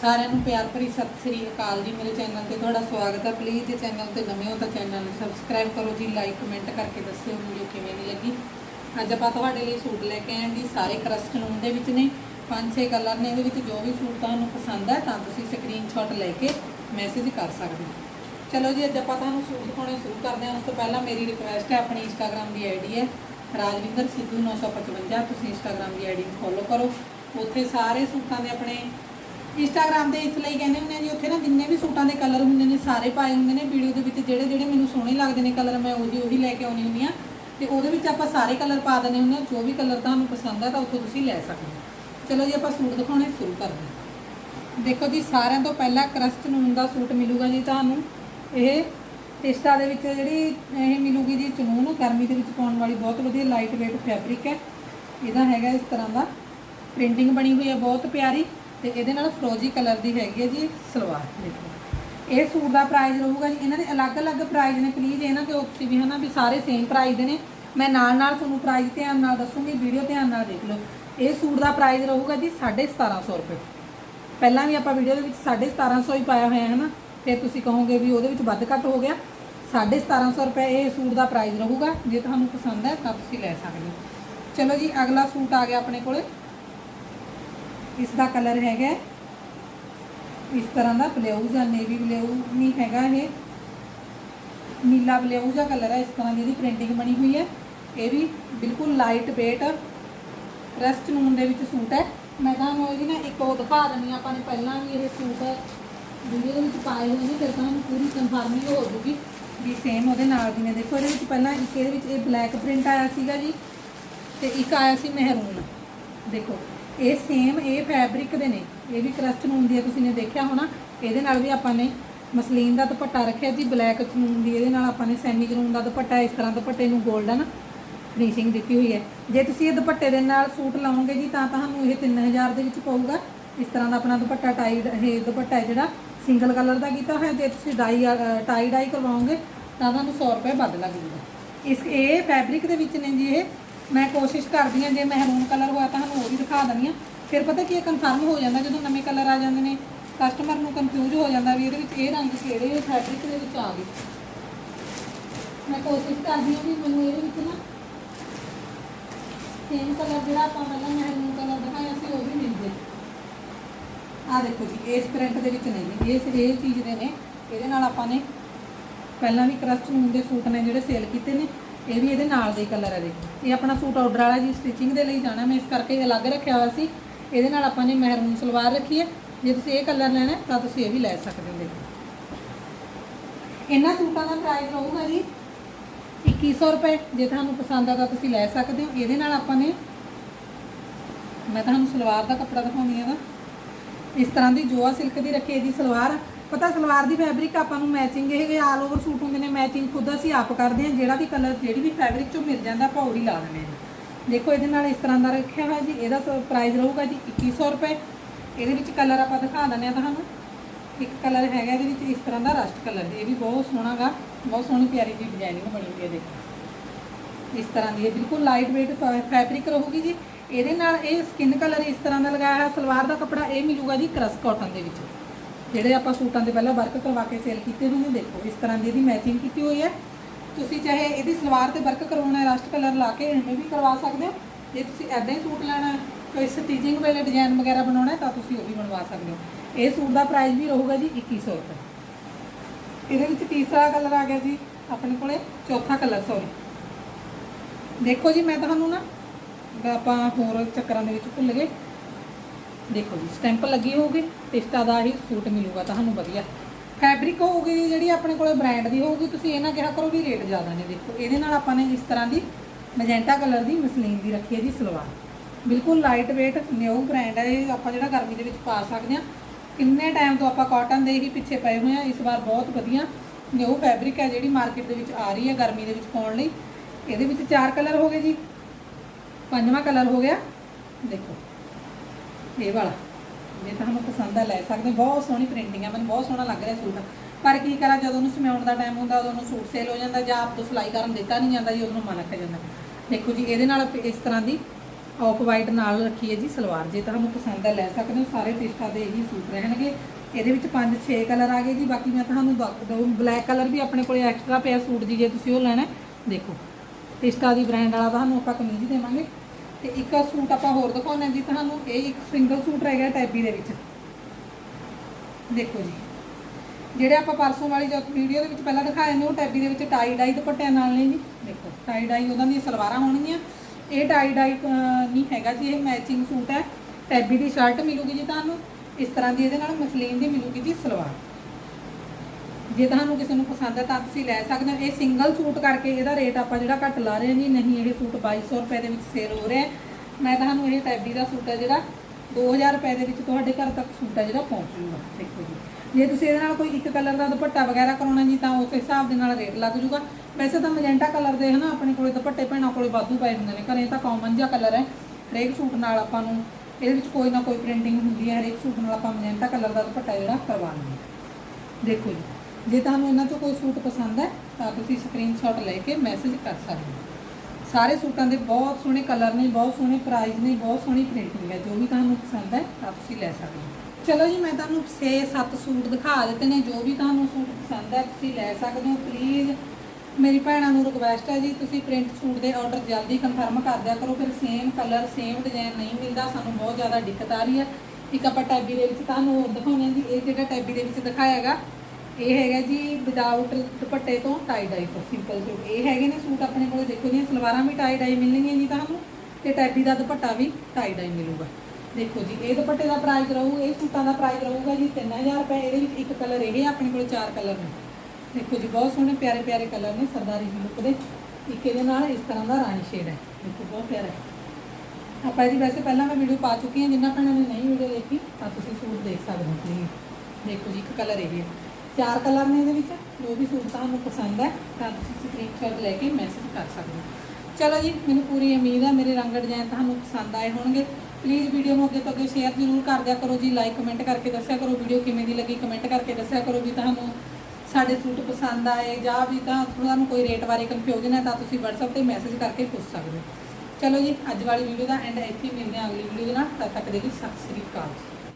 ਸਾਰਿਆਂ ਨੂੰ ਪਿਆਰ ਭਰੀ ਸਤਿ ਸ੍ਰੀ ਅਕਾਲ ਜੀ ਮੇਰੇ ਚੈਨਲ ਤੇ ਤੁਹਾਡਾ ਸਵਾਗਤ ਹੈ। ਪਲੀਜ਼ ਜੇ ਚੈਨਲ ਤੇ ਨਵੇਂ ਹੋ ਤਾਂ ਚੈਨਲ ਨੂੰ ਸਬਸਕ੍ਰਾਈਬ ਕਰੋ ਜੀ ਲਾਈਕ ਕਮੈਂਟ ਕਰਕੇ ਦੱਸਿਓ ਵੀਡੀਓ ਕਿਵੇਂ ਦੀ ਲੱਗੀ। ਅੱਜ ਆਪਾਂ ਤੁਹਾਡੇ ਲਈ ਸੂਟ ਲੈ ਕੇ ਆਏ ਹਾਂ ਜੀ, ਸਾਰੇ ਕਰਸਟ ਨੂਨ ਦੇ ਵਿੱਚ ਨੇ। ਪੰਜ ਛੇ ਕਲਰ ਨੇ ਇਹਦੇ ਵਿੱਚ, ਜੋ ਵੀ ਸੂਟ ਤੁਹਾਨੂੰ ਪਸੰਦ ਹੈ ਤਾਂ ਤੁਸੀਂ ਸਕਰੀਨਸ਼ਾਟ ਲੈ ਕੇ ਮੈਸੇਜ ਕਰ ਸਕਦੇ ਹੋ। ਚਲੋ ਜੀ, ਅੱਜ ਆਪਾਂ ਤੁਹਾਨੂੰ ਸੂਟ ਦਿਖਾਉਣੇ ਸ਼ੁਰੂ ਕਰਦੇ ਹਾਂ। ਉਸ ਤੋਂ ਪਹਿਲਾਂ ਮੇਰੀ ਰਿਕੁਐਸਟ ਹੈ, ਆਪਣੀ ਇੰਸਟਾਗ੍ਰam ਦੀ ਆਈਡੀ ਹੈ, ਰਾਜਵਿੰਦਰ ਸਿੱਧੂ 955 ਤੁਸੀਂ ਇੰਸਟਾਗ੍ਰam ਦੀ ਆਈਡੀ ਨੂੰ ਫੋਲੋ ਕਰੋ। ਉੱਥੇ ਸਾਰੇ ਸੂਟਾਂ ਦੇ ਆਪਣੇ ਇੰਸਟਾਗ੍ਰam ਦੇ ਇਸ ਲਈ ਕਹਿੰਦੇ ਹੁੰਦੇ ਆ ਜੀ, ਉੱਥੇ ਨਾ ਜਿੰਨੇ ਵੀ ਸੂਟਾਂ ਦੇ ਕਲਰ ਹੁੰਦੇ ਨੇ, ਸਾਰੇ ਪਾਏ ਹੁੰਦੇ ਨੇ ਵੀਡੀਓ ਦੇ ਵਿੱਚ, ਜਿਹੜੇ ਜਿਹੜੇ ਮੈਨੂੰ ਸੋਹਣੇ ਲੱਗਦੇ ਨੇ ਕਲਰ ਮੈਂ ਉਹਦੀ ਉਹੀ ਲੈ ਕੇ ਆਉਣੀ ਹੁੰਦੀ ਆ ਤੇ ਉਹਦੇ ਵਿੱਚ ਆਪਾਂ ਸਾਰੇ ਕਲਰ ਪਾ ਦਿੰਦੇ ਹੁੰਦੇ ਆ ਜੋ ਵੀ ਕਲਰ ਤੁਹਾਨੂੰ ਪਸੰਦ ਹੈ ਤਾਂ ਉੱਥੋਂ ਤੁਸੀਂ ਲੈ ਸਕਦੇ ਹੋ। ਚਲੋ ਜੀ, ਆਪਾਂ ਸੂਟ ਦਿਖਾਉਣੇ ਸ਼ੁਰੂ ਕਰਦੇ ਹਾਂ। ਦੇਖੋ ਜੀ, ਸਾਰਿਆਂ ਤੋਂ ਪਹਿਲਾਂ ਕਰਸਟ ਨੂਨ ਦਾ ਸੂਟ ਮਿਲੂਗਾ ਜੀ ਤੁਹਾਨੂੰ। ਇਹ ਟਿਸਟਾ ਦੇ ਵਿੱਚ ਜਿਹੜੀ ਇਹ ਮਿਲੂਗੀ ਜੀ ਚਨੂਨ, ਗਰਮੀ ਦੇ ਵਿੱਚ ਪਾਉਣ ਵਾਲੀ ਬਹੁਤ ਵਧੀਆ ਲਾਈਟ weight ਫੈਬਰਿਕ ਹੈ। ਇਹਦਾ ਹੈਗਾ ਇਸ ਤਰ੍ਹਾਂ ਦਾ। ਪ੍ਰਿੰਟਿੰਗ ਬਣੀ ਹੋਈ ਹੈ, ਬਹੁਤ ਪਿਆਰੀ। ਤੇ ਇਹਦੇ ਨਾਲ ਫਰੋਜੀ ਕਲਰ ਦੀ ਹੈਗੀ ਹੈ ਜੀ ਸਲਵਾਰ, ਦੇਖੋ। ਇਹ ਸੂਟ ਦਾ ਪ੍ਰਾਈਸ ਰਹੂਗਾ ਜੀ, ਇਹਨਾਂ ਦੇ ਅਲੱਗ-ਅਲੱਗ ਪ੍ਰਾਈਸ ਨੇ ਪਲੀਜ਼ ਇਹਨਾਂ ਤੇ ਤੁਸੀਂ ਵੀ ਹਨਾ ਵੀ ਸਾਰੇ ਸੇਮ ਪ੍ਰਾਈਸ ਦੇ ਨੇ। ਮੈਂ ਨਾਲ-ਨਾਲ ਤੁਹਾਨੂੰ ਪ੍ਰਾਈਸ ਧਿਆਨ ਨਾਲ ਦੱਸੂਗੀ ਵੀਡੀਓ ਧਿਆਨ ਨਾਲ ਦੇਖ ਲਓ। ਇਹ ਸੂਟ ਦਾ ਪ੍ਰਾਈਸ ਰਹੂਗਾ ਜੀ 1750 ਰੁਪਏ। ਪਹਿਲਾਂ ਵੀ ਆਪਾਂ ਵੀਡੀਓ ਦੇ ਵਿੱਚ 1750 ਹੀ ਪਾਇਆ ਹੋਇਆ ਹੈ ਨਾ ਤੇ ਤੁਸੀਂ ਕਹੋਗੇ ਵੀ ਉਹਦੇ ਵਿੱਚ ਵੱਧ ਘੱਟ ਹੋ ਗਿਆ। 1750 ਰੁਪਏ ਇਹ ਸੂਟ ਦਾ ਪ੍ਰਾਈਸ ਰਹੂਗਾ। ਜੇ ਤੁਹਾਨੂੰ ਪਸੰਦ ਹੈ ਤਾਂ ਤੁਸੀਂ ਲੈ ਸਕਦੇ ਹੋ। ਚਲੋ ਜੀ, ਅਗਲਾ ਸੂਟ ਆ ਗਿਆ ਆਪਣੇ ਕੋਲੇ। ਇਸ ਦਾ ਕਲਰ ਹੈਗਾ ਇਸ ਤਰ੍ਹਾਂ ਦਾ ਬਲੇਊਜ਼ ਆ ਨੇਵੀ ਬਲੇਊਜ਼ ਨਹੀਂ ਹੈਗਾ ਇਹ। ਨੀਲਾ ਬਲੇਊਜ਼ ਦਾ ਕਲਰ ਹੈ ਇਸ ਤਰ੍ਹਾਂ ਦੀ ਇਹਦੀ ਪ੍ਰਿੰਟਿੰਗ ਬਣੀ ਹੋਈ ਹੈ ਇਹ ਵੀ ਬਿਲਕੁਲ ਲਾਈਟ weight ਰੈਸਟ ਨੂਨ ਦੇ ਵਿੱਚ ਸੂਟ ਹੈ ਮੈਂ ਤੁਹਾਨੂੰ ਇਹਦੀ ਨਾ ਇੱਕ ਉਹ ਦਿਖਾ ਦਿੰਦੀ ਹਾਂ ਆਪਾਂ ਨੇ ਪਹਿਲਾਂ ਵੀ ਇਹ ਸੂਟ ਵੀਡੀਓ ਦੇ ਵਿੱਚ ਪਾਏ ਹੋਏ ਨੇ, ਫਿਰ ਤੁਹਾਨੂੰ ਪੂਰੀ ਕਨਫਰਮ ਹੀ ਹੋ ਜੂਗੀ ਵੀ ਸੇਮ ਉਹਦੇ ਨਾਲ ਦੀ ਨੇ। ਦੇਖੋ, ਇਹਦੇ ਵਿੱਚ ਪਹਿਲਾਂ ਇੱਕ, ਇਹਦੇ ਵਿੱਚ ਇਹ ਬਲੈਕ ਪ੍ਰਿੰਟ ਆਇਆ ਸੀਗਾ ਜੀ, ਤੇ ਇੱਕ ਆਇਆ ਸੀ ਮਹਿਰੂਨ ਦੇਖੋ। ਇਹ ਸੇਮ ਇਹ ਫੈਬਰਿਕ ਦੇ ਨੇ। ਇਹ ਵੀ ਕਰਸਟ ਨੂਨ ਦੀ ਹੈ ਤੁਸੀਂ ਨੇ ਦੇਖਿਆ ਹੋਣਾ। ਇਹਦੇ ਨਾਲ ਵੀ ਆਪਾਂ ਨੇ ਮਸਲੀਨ ਦਾ ਦੁਪੱਟਾ ਰੱਖਿਆ ਜੀ ਬਲੈਕ ਨੂਨ ਦੀ। ਇਹਦੇ ਨਾਲ ਆਪਾਂ ਨੇ ਸੈਮੀ ਜਨੂਨ ਦਾ ਦੁਪੱਟਾ, ਇਸ ਤਰ੍ਹਾਂ ਦੁਪੱਟੇ ਨੂੰ 골ਡਨ ਫਿਨਿਸ਼ਿੰਗ ਦਿੱਤੀ ਹੋਈ ਹੈ। ਜੇ ਤੁਸੀਂ ਇਹ ਦੁਪੱਟੇ ਦੇ ਨਾਲ ਸੂਟ ਲਾਓਗੇ ਜੀ, ਤਾਂ ਤੁਹਾਨੂੰ ਇਹ 3000 ਦੇ ਵਿੱਚ ਪਊਗਾ। ਇਸ ਤਰ੍ਹਾਂ ਦਾ ਆਪਣਾ ਦੁਪੱਟਾ ਟਾਈ ਇਹ ਦੁਪੱਟਾ ਹੈ ਜਿਹੜਾ ਸਿੰਗਲ ਕਲਰ ਦਾ ਕੀਤਾ ਹੋਇਆ। ਜੇ ਤੁਸੀਂ ਡਾਈ ਟਾਈ ਡਾਈ ਕਰਵਾਓਗੇ, ਤਾਂ ਤੁਹਾਨੂੰ 100 ਰੁਪਏ ਵੱਧ ਲੱਗ ਜੂਗਾ ਇਸ, ਇਹ ਫੈਬਰਿਕ ਦੇ ਵਿੱਚ ਨੇ ਜੀ, ਇਹ ਮੈਂ ਕੋਸ਼ਿਸ਼ ਕਰਦੀ ਹਾਂ, ਜੇ ਮਹਿਰੂਨ ਕਲਰ ਹੋਇਆ ਤਾਂ ਤੁਹਾਨੂੰ ਉਹ ਵੀ ਦਿਖਾ ਦਿੰਦੀ ਹਾਂ ਫਿਰ ਪਤਾ ਕੀ ਕਨਫਰਮ ਹੋ ਜਾਂਦਾ ਜਦੋਂ ਨਵੇਂ ਕਲਰ ਆ ਜਾਂਦੇ ਨੇ ਕਸਟਮਰ ਨੂੰ ਕਨਫਿਊਜ਼ ਹੋ ਜਾਂਦਾ ਵੀ ਇਹਦੇ ਵਿੱਚ ਇਹ ਰੰਗ ਕਿਹੜੇ ਫੈਬਰਿਕ ਦੇ ਵਿੱਚ ਆ ਗਏ। ਮੈਂ ਕੋਸ਼ਿਸ਼ ਕਰਦੀ ਹਾਂ ਵੀ ਮੈਨੂੰ ਇਹਦੇ ਵਿੱਚ ਨਾ ਸੇਮ ਕਲਰ ਜਿਹੜਾ ਆਪਾਂ ਪਹਿਲਾਂ ਮਹਿਰੂਨ ਕਲਰ ਦਿਖਾਇਆ ਸੀ, ਉਹ ਵੀ ਮਿਲ ਜੇ ਆ ਦੇਖੋ ਜੀ ਇਸ ਪ੍ਰਿੰਟ ਦੇ ਵਿੱਚ ਨਹੀਂ ਇਸ ਇਹ ਚੀਜ਼ ਦੇ ਨੇ, ਇਹਦੇ ਨਾਲ ਆਪਾਂ ਨੇ ਪਹਿਲਾਂ ਵੀ ਕਰਸਟ ਨੂਨ ਦੇ ਸੂਟ ਨੇ ਜਿਹੜੇ ਸੇਲ ਕੀਤੇ ਨੇ ਇਹ ਵੀ ਇਹਦੇ ਨਾਲ ਦੇ ਕਲਰ ਹੈ ਦੇਖੋ। ਇਹ ਆਪਣਾ ਸੂਟ ਆਰਡਰ ਵਾਲਾ ਜੀ ਸਟਿਚਿੰਗ ਦੇ ਲਈ ਜਾਣਾ। ਮੈਂ ਇਸ ਕਰਕੇ ਅਲੱਗ ਰੱਖਿਆ ਹੋਇਆ ਸੀ। ਇਹਦੇ ਨਾਲ ਆਪਾਂ ਨੇ ਮਹਿਰੂਨ ਸਲਵਾਰ ਰੱਖੀ ਹੈ। ਜੇ ਤੁਸੀਂ ਇਹ ਕਲਰ ਲੈਣਾ ਤਾਂ ਤੁਸੀਂ ਇਹ ਵੀ ਲੈ ਸਕਦੇ ਹੋ ਦੇਖੋ। ਇਹਨਾਂ ਸੂਟਾਂ ਦਾ ਪ੍ਰਾਈਸ ਰਹੂਗਾ ਜੀ 2100 ਰੁਪਏ। ਜੇ ਤੁਹਾਨੂੰ ਪਸੰਦ ਆ ਤਾਂ ਤੁਸੀਂ ਲੈ ਸਕਦੇ ਹੋ। ਇਹਦੇ ਨਾਲ ਆਪਾਂ ਨੇ, ਮੈਂ ਤੁਹਾਨੂੰ ਸਲਵਾਰ ਦਾ ਕੱਪੜਾ ਦਿਖਾਉਣੀ ਹੈਗਾ ਇਸ ਤਰ੍ਹਾਂ ਦੀ ਜੋਆ ਸਿਲਕ ਦੀ ਰੱਖੀ ਹੈ ਜੀ ਸਲਵਾਰ। ਪਤਾ ਸਲਵਾਰ ਦੀ ਫੈਬਰਿਕ ਆਪਾਂ ਨੂੰ ਮੈਚਿੰਗ ਇਹ ਆਲ ਓਵਰ ਸੂਟ ਹੁੰਦੇ ਨੇ ਮੈਚਿੰਗ ਖੁਦ ਅਸੀਂ ਆਪ ਕਰਦੇ ਹਾਂ, ਜਿਹੜਾ ਵੀ ਕਲਰ ਜਿਹੜੀ ਵੀ ਫੈਬਰਿਕ ਚੋਂ ਮਿਲ ਜਾਂਦਾ, ਆਪਾਂ ਉਹੀ ਲਾ ਦਿੰਦੇ ਹਾਂ। ਦੇਖੋ ਇਹਦੇ ਨਾਲ ਇਸ ਤਰ੍ਹਾਂ ਦਾ ਰੱਖਿਆ ਹੋਇਆ ਜੀ, ਇਹਦਾ ਪ੍ਰਾਈਸ ਰਹੂਗਾ ਜੀ 2100 ਰੁਪਏ। ਇਹਦੇ ਵਿੱਚ ਕਲਰ ਆਪਾਂ ਦਿਖਾ ਦਿੰਦੇ ਹਾਂ ਤੁਹਾਨੂੰ। ਇੱਕ ਕਲਰ ਹੈਗਾ ਇਹਦੇ ਵਿੱਚ ਇਸ ਤਰ੍ਹਾਂ ਦਾ ਰਸਟ ਕਲਰ ਇਹ ਵੀ ਬਹੁਤ ਸੋਹਣਾ ਗਾ, ਬਹੁਤ ਸੋਹਣੀ ਪਿਆਰੀ ਜੀ ਡਿਜ਼ਾਈਨਿੰਗ ਬਣੀ ਹੋਈ ਹੈ, ਦੇਖੋ। ਇਸ ਤਰ੍ਹਾਂ ਦੀ ਇਹ ਬਿਲਕੁਲ ਲਾਈਟ weight ਫੈਬਰਿਕ ਰਹੂਗੀ ਜੀ। ਇਹਦੇ ਨਾਲ ਇਹ ਸਕਿਨ ਕਲਰ ਇਸ ਤਰ੍ਹਾਂ ਦਾ ਲਗਾਇਆ ਹੈ ਸਲਵਾਰ ਦਾ ਕੱਪੜਾ ਇਹ ਮਿਲੂਗਾ ਜੀ ਕਰਸ ਕਾਟਨ ਦੇ ਵਿੱਚ। ਜਿਹੜੇ ਆਪਾਂ ਸੂਟਾਂ ਦੇ ਪਹਿਲਾਂ ਵਰਕ ਕਰਵਾ ਕੇ ਸੇਲ ਕੀਤੇ ਹੋਏ ਨੇ ਦੇਖੋ, ਇਸ ਤਰ੍ਹਾਂ ਦੀ ਇਹਦੀ ਮੈਚਿੰਗ ਕੀਤੀ ਹੋਈ ਹੈ। ਤੁਸੀਂ ਚਾਹੇ ਇਹਦੀ ਸਲਵਾਰ ਤੇ ਵਰਕ ਕਰਵਾਉਣਾ ਹੈ ਰਸਟ ਕਲਰ ਲਾ ਕੇ ਇਹ ਵੀ ਕਰਵਾ ਸਕਦੇ ਹੋ। ਜੇ ਤੁਸੀਂ ਐਦਾਂ ਹੀ ਸੂਟ ਲੈਣਾ ਕੋਈ ਸਟੀਚਿੰਗ ਵੇਲੇ ਡਿਜ਼ਾਈਨ ਵਗੈਰਾ ਬਣਾਉਣਾ ਤਾਂ ਤੁਸੀਂ ਉਹ ਵੀ ਬਣਵਾ ਸਕਦੇ ਹੋ। ਇਹ ਸੂਟ ਦਾ ਪ੍ਰਾਈਸ ਵੀ ਰਹੂਗਾ ਜੀ 2100 ਰੁਪਏ। ਇਹਦੇ ਵਿੱਚ ਤੀਸਰਾ ਕਲਰ ਆ ਗਿਆ ਜੀ, ਆਪਣੇ ਕੋਲੇ ਚੌਥਾ ਕਲਰ ਸੌਰੀ ਦੇਖੋ ਜੀ, ਮੈਂ ਤੁਹਾਨੂੰ ਨਾ ਆਪਾਂ ਹੋਰ ਚੱਕਰਾਂ ਦੇ ਵਿੱਚ ਭੁੱਲ ਗਏ। ਦੇਖੋ ਜੀ, ਸਟੈਂਪ ਲੱਗੀ ਹੋਊਗੀ ਟਿਸਟਾ ਦਾ ਹੀ ਸੂਟ ਮਿਲੂਗਾ ਤੁਹਾਨੂੰ ਵਧੀਆ। ਫੈਬਰਿਕ ਹੋਊਗੀ ਜਿਹੜੀ ਆਪਣੇ ਕੋਲੇ ਬ੍ਰਾਂਡ ਦੀ ਹੋਊਗੀ, ਤੁਸੀਂ ਇਹ ਨਾ ਕਿਹਾ ਕਰੋ ਵੀ ਰੇਟ ਜ਼ਿਆਦਾ ਨੇ, ਦੇਖੋ, ਇਹਦੇ ਨਾਲ ਆਪਾਂ ਨੇ ਇਸ ਤਰ੍ਹਾਂ ਦੀ ਮੈਜੈਂਟਾ ਕਲਰ ਦੀ ਮਸਲੀਨ ਦੀ ਰੱਖੀ ਹੈ ਜੀ, ਸਲਵਾਰ। ਬਿਲਕੁਲ ਲਾਈਟ weight ਨਿਊ ਬ੍ਰਾਂਡ ਹੈ, ਇਹ ਆਪਾਂ ਜਿਹੜਾ ਗਰਮੀ ਦੇ ਵਿੱਚ ਪਾ ਸਕਦੇ ਹਾਂ। ਕਿੰਨੇ ਟਾਈਮ ਤੋਂ ਆਪਾਂ ਕਾਟਨ ਦੇ ਹੀ ਪਿੱਛੇ ਪਏ ਹੋਏ ਆ ਇਸ ਵਾਰ ਬਹੁਤ ਵਧੀਆ ਨਿਊ ਫੈਬਰਿਕ ਹੈ ਜਿਹੜੀ ਮਾਰਕੀਟ ਦੇ ਵਿੱਚ ਆ ਰਹੀ ਹੈ ਗਰਮੀ ਦੇ ਵਿੱਚ ਪਾਉਣ ਲਈ। ਇਹਦੇ ਵਿੱਚ ਚਾਰ ਕਲਰ ਹੋ ਗਏ ਜੀ, ਪੰਜਵਾਂ ਕਲਰ ਹੋ ਗਿਆ, ਦੇਖੋ। ਇਹ ਵਾਲਾ। ਜੇ ਤੁਹਾਨੂੰ ਪਸੰਦ ਆ, ਲੈ ਸਕਦੇ ਹੋ। ਬਹੁਤ ਸੋਹਣੀ ਪ੍ਰਿੰਟਿੰਗ ਹੈ ਮੈਨੂੰ ਬਹੁਤ ਸੋਹਣਾ ਲੱਗ ਰਿਹਾ ਸੂਟ। ਪਰ ਕੀ ਕਰਾਂ, ਜਦੋਂ ਉਹਨੂੰ ਸਮਾਉਣ ਦਾ ਟਾਈਮ ਹੁੰਦਾ, ਉਦੋਂ ਉਹਨੂੰ ਸੂਟ ਸੇਲ ਹੋ ਜਾਂਦਾ, ਜਾਂ ਆਪ ਤੋਂ ਸਿਲਾਈ ਕਰਨ ਦਿੱਤਾ ਨਹੀਂ ਜਾਂਦਾ ਜੀ, ਉਹਨੂੰ ਮਨ ਅੱਕ ਜਾਂਦਾ। ਦੇਖੋ ਜੀ, ਇਹਦੇ ਨਾਲ ਇਸ ਤਰ੍ਹਾਂ ਦੀ ਆਫ ਵਾਈਟ ਨਾਲ ਰੱਖੀ ਹੈ ਜੀ ਸਲਵਾਰ। ਜੇ ਤੁਹਾਨੂੰ ਪਸੰਦ ਹੈ ਲੈ ਸਕਦੇ ਹੋ। ਸਾਰੇ ਟੇਸਟਾਂ ਦੇ ਇਹੀ ਸੂਟ ਰਹਿਣਗੇ। ਇਹਦੇ ਵਿੱਚ 5-6 ਕਲਰ ਆ ਗਏ ਜੀ। ਬਾਕੀ ਮੈਂ ਤੁਹਾਨੂੰ ਬਲੈਕ ਕਲਰ ਵੀ ਆਪਣੇ ਕੋਲੇ ਐਕਸਟਰਾ ਪਿਆ ਸੂਟ ਦੀ, ਜੇ ਤੁਸੀਂ ਉਹ ਲੈਣਾ ਦੇਖੋ ਟੇਸਟਾ ਦੀ ਬ੍ਰਾਂਡ ਵਾਲਾ ਤੁਹਾਨੂੰ ਆਪਾਂ ਕਮੀਜ਼ ਦੇਵਾਂਗੇ। ਤੇ ਇੱਕ ਸੂਟ ਆਪਾਂ ਹੋਰ ਦਿਖਾਉਂਦੇ ਹਾਂ ਜੀ, ਤੁਹਾਨੂੰ ਇਹ ਇੱਕ ਸਿੰਗਲ ਸੂਟ ਰਹੇਗਾ ਟੈਬੀ ਦੇ ਵਿੱਚ। ਦੇਖੋ ਜੀ। ਜਿਹੜੇ ਆਪਾਂ ਪਰਸੋਂ ਵਾਲੀ ਜੋ ਵੀਡੀਓ ਦੇ ਵਿੱਚ ਪਹਿਲਾਂ ਦਿਖਾਏ ਨੇ, ਉਹ ਟੈਬੀ ਦੇ ਵਿੱਚ ਟਾਈ ਡਾਈ ਦੁਪੱਟਿਆਂ ਨਾਲ ਨੇ ਜੀ। ਦੇਖੋ ਟਾਈ ਡਾਈ ਉਹਨਾਂ ਦੀਆਂ ਸਲਵਾਰਾਂ ਹੋਣਗੀਆਂ। ਇਹ ਟਾਈ ਡਾਈ ਨਹੀਂ ਹੈਗਾ ਜੀ, ਇਹ ਮੈਚਿੰਗ ਸੂਟ ਹੈ। ਟੈਬੀ ਦੀ ਸ਼ਰਟ ਮਿਲੂਗੀ ਜੀ ਤੁਹਾਨੂੰ। ਇਸ ਤਰ੍ਹਾਂ ਦੀ ਇਹਦੇ ਨਾਲ ਮਸਲੀਨ ਦੀ ਮਿਲੂਗੀ ਜੀ ਸਲਵਾਰ। ਜੇ ਤੁਹਾਨੂੰ ਕਿਸੇ ਨੂੰ ਪਸੰਦ ਹੈ ਤਾਂ ਤੁਸੀਂ ਲੈ ਸਕਦੇ ਹੋ। ਇਹ ਸਿੰਗਲ ਸੂਟ ਕਰਕੇ ਇਹਦਾ ਰੇਟ ਆਪਾਂ ਜਿਹੜਾ ਘੱਟ ਲਾ ਰਹੇ ਹਾਂ ਜੀ, ਨਹੀਂ, ਇਹ ਸੂਟ 2200 ਰੁਪਏ ਦੇ ਵਿੱਚ ਸੇਲ ਹੋ ਰਿਹਾ ਮੈਂ ਤੁਹਾਨੂੰ ਇਹ ਟੈਬੀ ਦਾ ਸੂਟ ਹੈ ਜਿਹੜਾ 2000 ਰੁਪਏ ਦੇ ਵਿੱਚ ਤੁਹਾਡੇ ਘਰ ਤੱਕ ਸੂਟ ਹੈ ਜਿਹੜਾ ਪਹੁੰਚ ਜੂਗਾ। ਦੇਖੋ ਜੀ। ਜੇ ਤੁਸੀਂ ਇਹਦੇ ਨਾਲ ਕੋਈ ਇੱਕ ਕਲਰ ਦਾ ਦੁਪੱਟਾ ਵਗੈਰਾ ਕਰਾਉਣਾ ਜੀ, ਤਾਂ ਉਸ ਹਿਸਾਬ ਦੇ ਨਾਲ ਰੇਟ ਲੱਗ ਜੂਗਾ। ਵੈਸੇ ਤਾਂ ਮਜੈਂਟਾ ਕਲਰ ਦੇ ਹਨਾ, ਆਪਣੇ ਕੋਲੇ ਦੁਪੱਟੇ ਭੈਣਾਂ ਕੋਲੇ ਵਾਧੂ ਪਏ ਹੁੰਦੇ ਨੇ। ਘਰੇ ਤਾਂ ਕਾਮਨ ਜਿਹਾ ਕਲਰ ਹੈ। ਹਰੇਕ ਸੂਟ ਨਾਲ ਆਪਾਂ ਨੂੰ ਇਹਦੇ ਵਿੱਚ ਕੋਈ ਨਾ ਕੋਈ ਪ੍ਰਿੰਟਿੰਗ ਹੁੰਦੀ ਹੈ। ਹਰੇਕ ਸੂਟ ਨਾਲ ਆਪਾਂ ਮਜੈਂਟਾ ਕਲਰ ਦਾ ਦੁਪੱਟਾ ਜਿਹੜਾ ਕਰਵਾ ਲੈਂਦੇ ਦੇਖੋ ਜੀ। ਜੇ ਤੁਹਾਨੂੰ ਇਹਨਾਂ ਚੋਂ ਕੋਈ ਸੂਟ ਪਸੰਦ ਹੈ, ਤਾਂ ਤੁਸੀਂ ਸਕਰੀਨਸ਼ਾਟ ਲੈ ਕੇ ਮੈਸੇਜ ਕਰ ਸਕਦੇ ਹੋ। ਸਾਰੇ ਸੂਟਾਂ ਦੇ ਬਹੁਤ ਸੋਹਣੇ ਕਲਰ ਨੇ, ਬਹੁਤ ਸੋਹਣੇ ਪ੍ਰਾਈਸ ਨੇ, ਬਹੁਤ ਸੋਹਣੀ ਪ੍ਰਿੰਟਿੰਗ ਹੈ। ਜੋ ਵੀ ਤੁਹਾਨੂੰ ਪਸੰਦ ਹੈ, ਤਾਂ ਤੁਸੀਂ ਲੈ ਸਕਦੇ ਹੋ। ਚਲੋ ਜੀ, ਮੈਂ ਤੁਹਾਨੂੰ 6-7 ਸੂਟ ਦਿਖਾ ਦਿੱਤੇ ਨੇ। ਜੋ ਵੀ ਤੁਹਾਨੂੰ ਸੂਟ ਪਸੰਦ ਹੈ, ਤੁਸੀਂ ਲੈ ਸਕਦੇ ਹੋ। ਪਲੀਜ਼ ਮੇਰੀ ਭੈਣਾਂ ਨੂੰ ਰਿਕਵੈਸਟ ਹੈ ਜੀ, ਤੁਸੀਂ ਪ੍ਰਿੰਟ ਸੂਟ ਦੇ ਆਰਡਰ ਜਲਦੀ ਕਨਫਰਮ ਕਰ ਦਿਆ ਕਰੋ। ਫਿਰ ਸੇਮ ਕਲਰ ਸੇਮ ਡਿਜ਼ਾਈਨ ਨਹੀਂ ਮਿਲਦਾ। ਸਾਨੂੰ ਬਹੁਤ ਜ਼ਿਆਦਾ ਦਿੱਕਤ ਆ ਰਹੀ ਹੈ। ਇੱਕ ਆਪਾਂ ਟੈਬੀ ਦੇ ਵਿੱਚ ਤੁਹਾਨੂੰ ਹੋਰ ਦਿਖਾਉਂਦੇ ਹਾਂ ਜੀ। ਇਹ ਜਿਹੜਾ ਟੈਬੀ ਦੇ ਵਿੱਚ ਦਿਖਾਇਆ ਹੈਗਾ ਇਹ ਹੈਗਾ ਜੀ ਵਿਦਆਊਟ ਦੁਪੱਟੇ ਤੋਂ ਟਾਈ ਡਾਈ ਤੋਂ ਸਿੰਪਲ ਸੂਟ ਇਹ ਹੈਗੇ ਨੇ ਸੂਟ ਆਪਣੇ ਕੋਲ, ਦੇਖੋ ਜੀ, ਸਲਵਾਰਾਂ ਵੀ ਟਾਈ ਡਾਈ ਮਿਲਣਗੀਆਂ ਜੀ ਤੁਹਾਨੂੰ, ਤੇ ਟੈਬੀ ਦਾ ਦੁਪੱਟਾ ਵੀ ਟਾਈ ਡਾਈ ਮਿਲੂਗਾ। ਦੇਖੋ ਜੀ, ਇਹ ਦੁਪੱਟੇ ਦਾ ਪ੍ਰਾਈਸ ਰਹੂ, ਇਹ ਸੂਟਾਂ ਦਾ ਪ੍ਰਾਈਸ ਰਹੂਗਾ ਜੀ 3000 ਰੁਪਏ, ਇਹਦੇ ਵਿੱਚ ਇੱਕ ਕਲਰ ਇਹ ਹੈ ਆਪਣੇ ਕੋਲ, ਚਾਰ ਕਲਰ ਨੇ। ਦੇਖੋ ਜੀ, ਬਹੁਤ ਸੋਹਣੇ, ਪਿਆਰੇ ਪਿਆਰੇ ਕਲਰ ਨੇ, ਸਰਦਾਰੀ ਦੀ ਲੁੱਕ ਦੇ। ਇੱਕ ਇਹਦੇ ਨਾਲ ਇਸ ਤਰ੍ਹਾਂ ਦਾ ਰਾਣੀ ਸ਼ੇਡ ਹੈ। ਦੇਖੋ, ਬਹੁਤ ਪਿਆਰਾ ਹੈ। ਆਪਾਂ ਇਹਦੀ ਵੈਸੇ ਪਹਿਲਾਂ ਮੈਂ ਵੀਡੀਓ ਪਾ ਚੁੱਕੀ ਹਾਂ, ਜਿੰਨਾ ਭੈਣਾਂ ਨੇ ਨਹੀਂ ਵੀਡੀਓ ਦੇਖੀ, ਤਾਂ ਤੁਸੀਂ ਸੂਟ ਦੇਖ ਸਕਦੇ ਹੋ ਦੇਖੋ ਜੀ, ਇੱਕ ਕਲਰ ਇਹ ਹੈ। ਚਾਰ ਕਲਰ ਨੇ ਇਹਦੇ ਵਿੱਚ, ਜੋ ਵੀ ਸੂਟ ਤੁਹਾਨੂੰ ਪਸੰਦ ਹੈ, ਤਾਂ ਤੁਸੀਂ ਸਕਰੀਨਸ਼ਾਟ ਲੈ ਕੇ ਮੈਸੇਜ ਕਰ ਸਕਦੇ ਹੋ। ਚਲੋ ਜੀ, ਮੈਨੂੰ ਪੂਰੀ ਉਮੀਦ ਹੈ ਮੇਰੇ ਰੰਗ ਡਿਜ਼ਾਈਨ ਤੁਹਾਨੂੰ ਪਸੰਦ ਆਏ ਹੋਣਗੇ। ਪਲੀਜ਼ ਵੀਡੀਓ ਨੂੰ ਅੱਗੇ ਤੋਂ ਅੱਗੇ ਸ਼ੇਅਰ ਜ਼ਰੂਰ ਕਰ ਦਿਆ ਕਰੋ ਜੀ ਲਾਈਕ ਕਮੈਂਟ ਕਰਕੇ ਦੱਸਿਆ ਕਰੋ ਵੀਡੀਓ ਕਿਵੇਂ ਦੀ ਲੱਗੀ ਕਮੈਂਟ ਕਰਕੇ ਦੱਸਿਆ ਕਰੋ ਵੀ ਤੁਹਾਨੂੰ ਸਾਡੇ ਸੂਟ ਪਸੰਦ ਆਏ ਜਾਂ ਵੀ ਤਾਂ ਤੁਹਾਨੂੰ ਕੋਈ ਰੇਟ ਬਾਰੇ ਕਨਫਿਊਜ਼ਨ ਹੈ ਤਾਂ ਤੁਸੀਂ WhatsApp ਤੇ ਮੈਸੇਜ ਕਰਕੇ ਪੁੱਛ ਸਕਦੇ ਹੋ। ਚਲੋ ਜੀ, ਅੱਜ ਵਾਲੀ ਵੀਡੀਓ ਦਾ ਐਂਡ ਇੱਥੇ, ਮਿਲਦੇ ਹਾਂ ਅਗਲੀ ਵੀਡੀਓ ਦੇ ਨਾਲ, ਤਦ ਤੱਕ ਦੇ ਲਈ ਸਤਿ ਸ੍ਰੀ ਅਕਾਲ